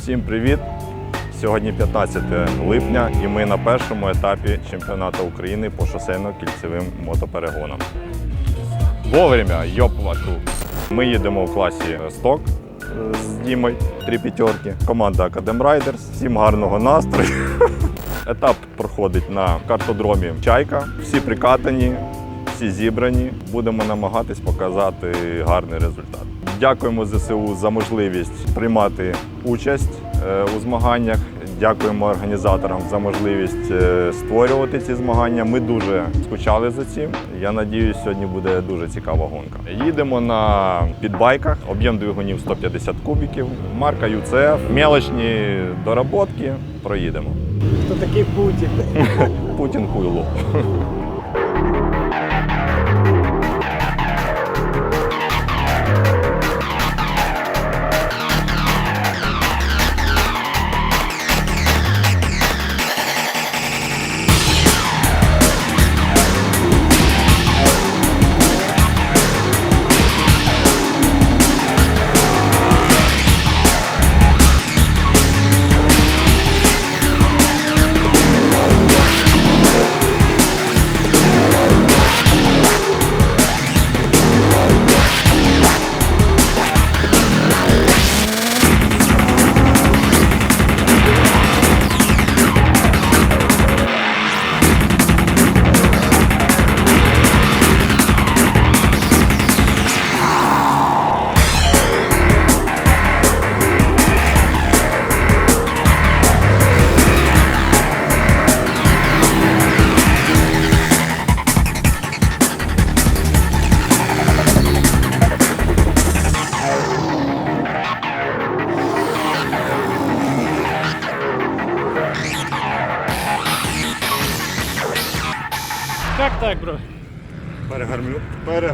Всім привіт! Сьогодні 15 липня і ми на першому етапі чемпіонату України по шосейно-кільцевим мотоперегонам. Вовремя, йоп вашу! Ми їдемо в класі сток з Дімою, три п'ятерки. Команда Academ Riders. Всім гарного настрою. Етап проходить на картодромі Чайка. Всі прикатані, всі зібрані. Будемо намагатись показати гарний результат. Дякуємо ЗСУ за можливість приймати участь е, у змаганнях. Дякуємо організаторам за можливість е, створювати ці змагання. Ми дуже скучали за цим. Я надіюсь, сьогодні буде дуже цікава гонка. Їдемо на підбайках, об'єм двигунів 150 кубіків, марка UCF, мелочні доработки. Проїдемо. Хто такий Путін? Путін хуйло.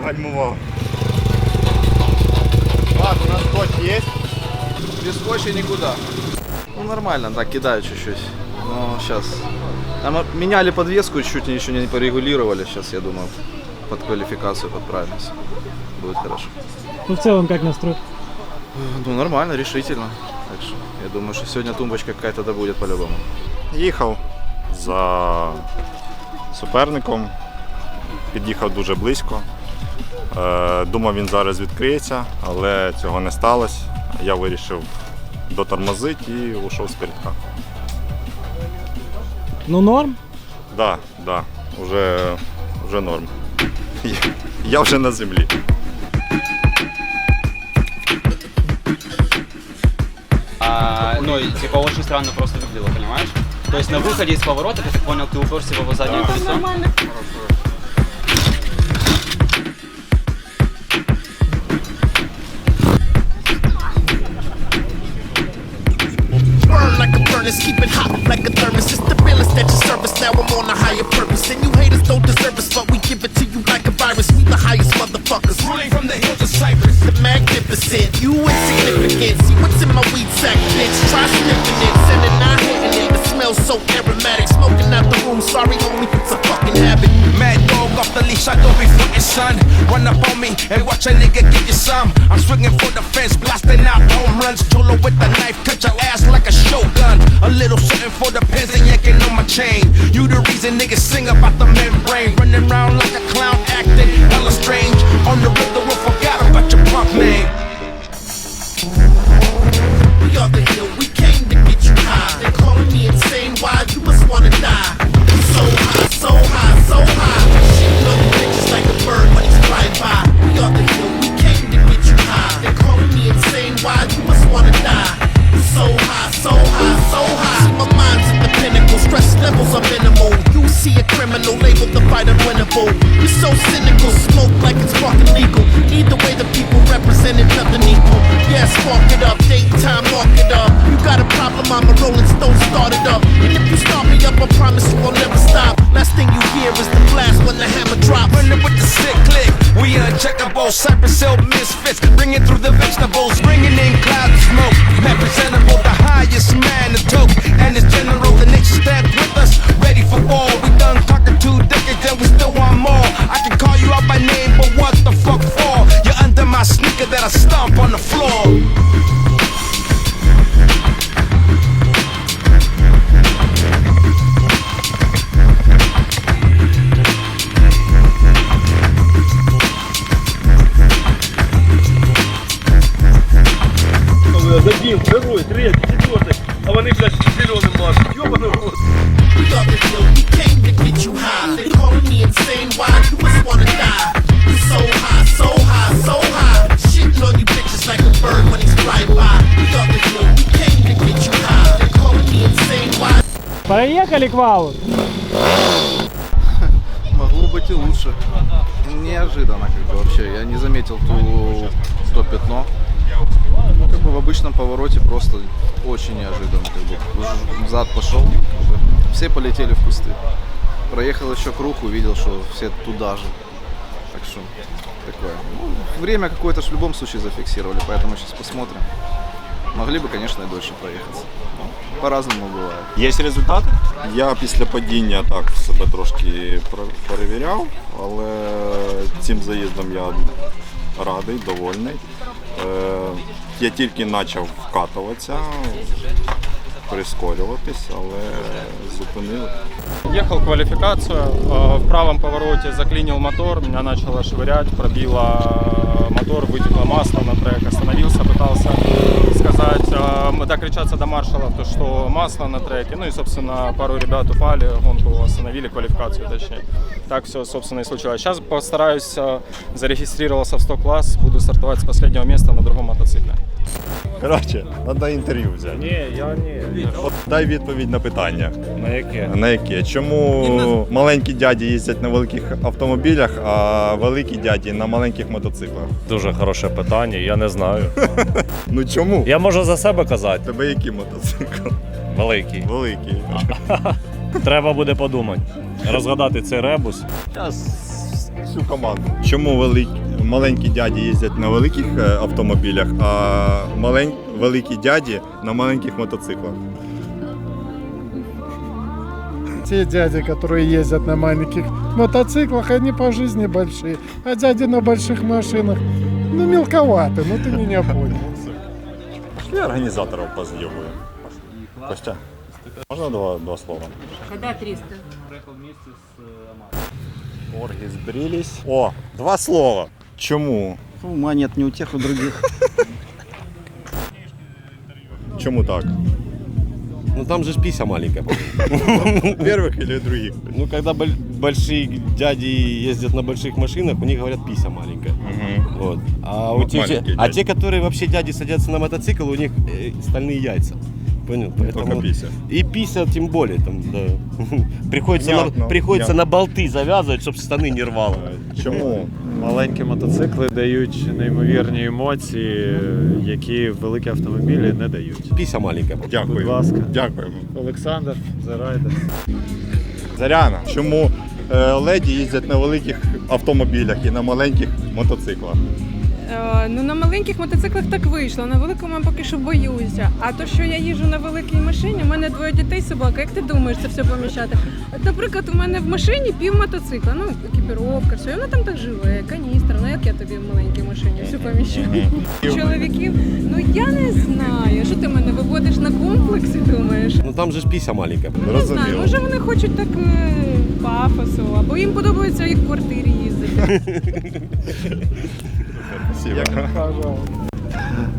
Перегальмував. Ладно, у нас скотч є. Без скотча никуда. Ну нормально, да, кидаю чуть-чуть. Но сейчас. Там меняли подвеску, чуть еще не порегулировали. Сейчас, я думаю, под квалификацию подправимся. Будет хорошо. Ну в целом как настрой? Ну нормально, решительно. Так что я думаю, что сегодня тумбочка какая-то да будет по-любому. Їхав за суперником, під'їхав дуже близько. Е, Думав, він зараз відкриється, але цього не сталося. Я вирішив дотормозити і ушов з передка. Ну норм. Да, да, вже, вже норм. Я вже на землі. А, ну, и, типа, очень странно просто выглядело, понимаешь? То есть на выходе из поворота, ты так понял, ты уперся в его заднее колесо? burn Sack, bitch? Try sniffing it, sending I hitting it. The smell so aromatic, smoking out the room. Sorry, homie, it's a fucking habit. Mad dog off the leash, I don't be frontin', son. Run up on me and watch a nigga get you some. I'm swinging for the fence, blasting out home runs. Jolo with the knife, cut your ass like a shotgun. A little something for the pins and yanking on my chain. You the reason niggas sing about the membrane. Running around like a clown, acting hella strange. On the the wolf forgot about your punk name. Are hill, we came to get you high. They're calling me insane, why? You must wanna die. I'm a rolling stone, start it up. And if you start me up, I promise you I'll never stop. Last thing you hear is the blast when the hammer drops. Running with the sick click, we uncheckable. Cypress Hill misfits, bringing through the vegetables, bringing in clouds of smoke. Man presentable, the highest man, the toke, and his general, the nation stand with us, ready for war. We done conquered two decades and we still want more. I can call you out by name, but what the fuck for? You're under my sneaker that I stomp on the floor. Поехали к валу. Могло быть и лучше. Неожиданно как бы вообще. Я не заметил ту, то пятно. Ну, как бы в обычном повороте просто очень неожиданно. Как бы. Уж Взад пошел. Все полетели в кусты. Проехал еще круг, увидел, что все туда же. Так что такое. Ну, время какое-то в любом случае зафиксировали, поэтому сейчас посмотрим. Могли б, звісно, і дольше проїхатися. По-разному буває. Є результати? Я після падіння так себе трошки перевіряв, але цим заїздом я радий, довольний. Е, Я тільки почав вкатуватися, прискорюватись, але зупинив. Ехал квалификацию, э, в правом повороте заклинил мотор, меня начало швырять, пробило э, мотор, вытекло масло на трек, остановился, пытался сказать, э, докричаться до маршала, то, что масло на треке, ну и, собственно, пару ребят упали, гонку остановили, квалификацию точнее. Так все, собственно, и случилось. Сейчас постараюсь, э, зарегистрировался в 100 класс, буду стартовать с последнего места на другом мотоцикле. Коротше, треба інтерв'ю взяти. Ні, я ні. От дай відповідь на питання. На яке? На яке? Чому маленькі дяді їздять на великих автомобілях, а великі дяді на маленьких мотоциклах? Дуже хороше питання, я не знаю. Ну чому? Я можу за себе казати. Тебе який мотоцикл? Великий. Великий. Треба буде подумати. Розгадати цей ребус. Всю команду. Чому великі, маленькі дяді їздять на великих е, автомобілях, а малень, великі дяді на маленьких мотоциклах? Те дяди, которые ездят на маленьких мотоциклах, они по жизни большие. А дяди на больших машинах, ну, мелковаты, ну ты меня понял. Пішли організаторів поз'єбуємо. Костя, можна два, два слова? Когда 300? Орги збрілись. О, два слова. Чому? Ума нет ни у тех, у других. Чому так? Ну там же ж пися маленькая. Первых или других? Ну когда боль- большие дяди ездят на больших машинах, у них говорят пися маленькая. Вот. А, у Вот те, маленькие а дяди. те, которые вообще дяди садятся на мотоцикл, у них э, стальные яйца. Понял? Поэтому... Только пися. И пися тем более. Там, да. приходится Понятно, на, приходится понятно. на болты завязывать, чтобы штаны не рвало. Чому? Маленькі мотоцикли дають неймовірні емоції, які великі автомобілі не дають. Пися маленькая. Дякую. Будь ласка. Дякуємо. Олександр Зарайда. Заряна, чому е, леді їздять на великих автомобілях і на маленьких мотоциклах? Е, ну на маленьких мотоциклах так вийшло. На великому я поки що боюся. А то, що я їжджу на великій машині, у мене двоє дітей собака. Як ти думаєш це все поміщати? От, наприклад, у мене в машині пів мотоцикла, ну екіпіровка, все, і воно там так живе, каністра. Ну як я тобі в маленькій машині все поміщаю? Чоловіків, ну я не знаю. Що ти мене виводиш на комплексі, думаєш? Ну там же ж пися маленькая. Ну, не знаю, може вони хочуть так е, пафосу, або їм подобається їх в квартирі їздити. Спасибо.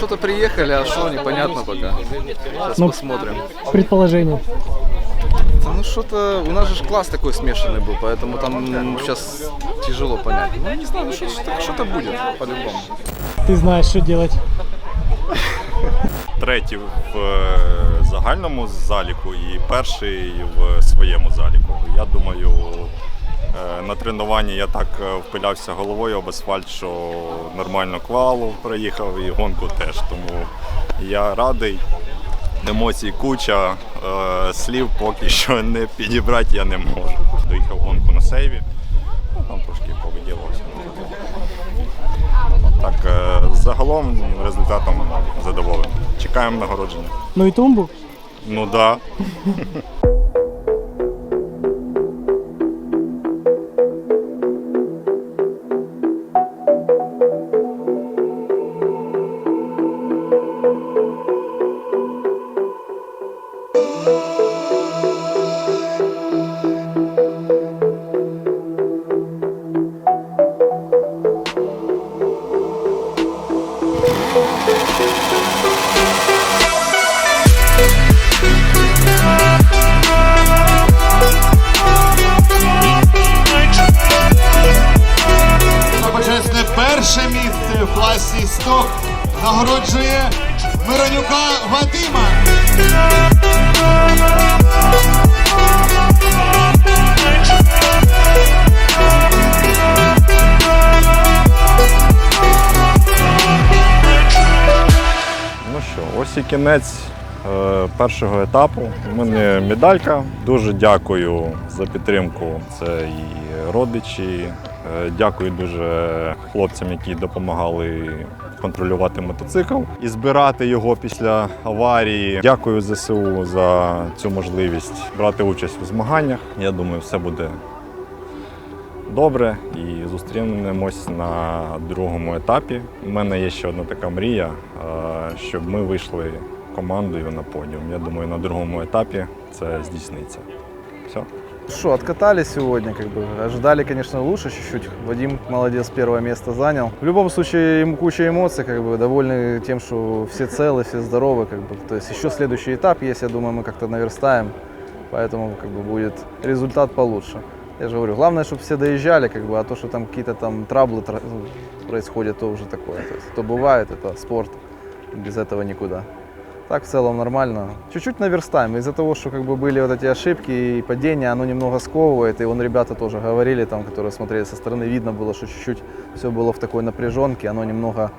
Что-то, что-то приехали, а что непонятно пока. Сейчас Ну, посмотрим. Предположение. Да ну что-то, у нас же ж класс такой смешанный был, поэтому там сейчас тяжело понять. Ну не знаю, ну что- что- что-то будет по-любому. Ты знаешь, что делать. Третій в е, загальному заліку і перший в своєму заліку. Я думаю, е, на тренуванні я так е, впилявся головою об асфальт, що нормально квалу проїхав і гонку теж. Тому я радий. Емоцій куча, е, слів поки що не підібрати я не можу. Доїхав гонку на сейві, ну, там трошки повиділався. Так, е, загалом результатом задоволений. Чекаємо нагородження. Ну и тумбу. Ну да. Місце в класі сток нагороджує Миронюка Вадима. Ну що, ось і кінець е, першого етапу. У мене медалька. Дуже дякую за підтримку. Це і родичі. Е, дякую дуже хлопцям, які допомагали контролювати мотоцикл і збирати його після аварії. Дякую ЗСУ за цю можливість брати участь у змаганнях. Я думаю, все буде добре і зустрінемось на другому етапі. У мене є ще одна така мрія, е, щоб ми вийшли командою на подіум. Я думаю, на другому етапі це здійсниться. Все. Что, откатались сегодня, как бы. Ожидали, конечно, лучше чуть-чуть. Вадим молодец, первое место занял. В любом случае, ему куча эмоций, как бы, довольны тем, что все целы, все здоровы, как бы. То есть еще следующий этап есть, я думаю, мы как-то наверстаем. Поэтому, как бы, будет результат получше. Я же говорю, главное, чтобы все доезжали, как бы, а то, что там какие-то там траблы тра- ну, происходят, то уже такое. То есть, то бывает, это спорт, без этого никуда. Так в целом нормально. Чуть-чуть наверстаем. Из-за того, что как бы были вот эти ошибки и падения, оно немного сковывает. И вон ребята тоже говорили, там, которые смотрели со стороны, видно было, что чуть-чуть все было в такой напряженке, оно немного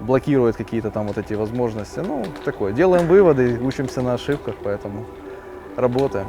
блокирует какие-то там вот эти возможности. Ну, такое. Делаем выводы, учимся на ошибках, поэтому работаем.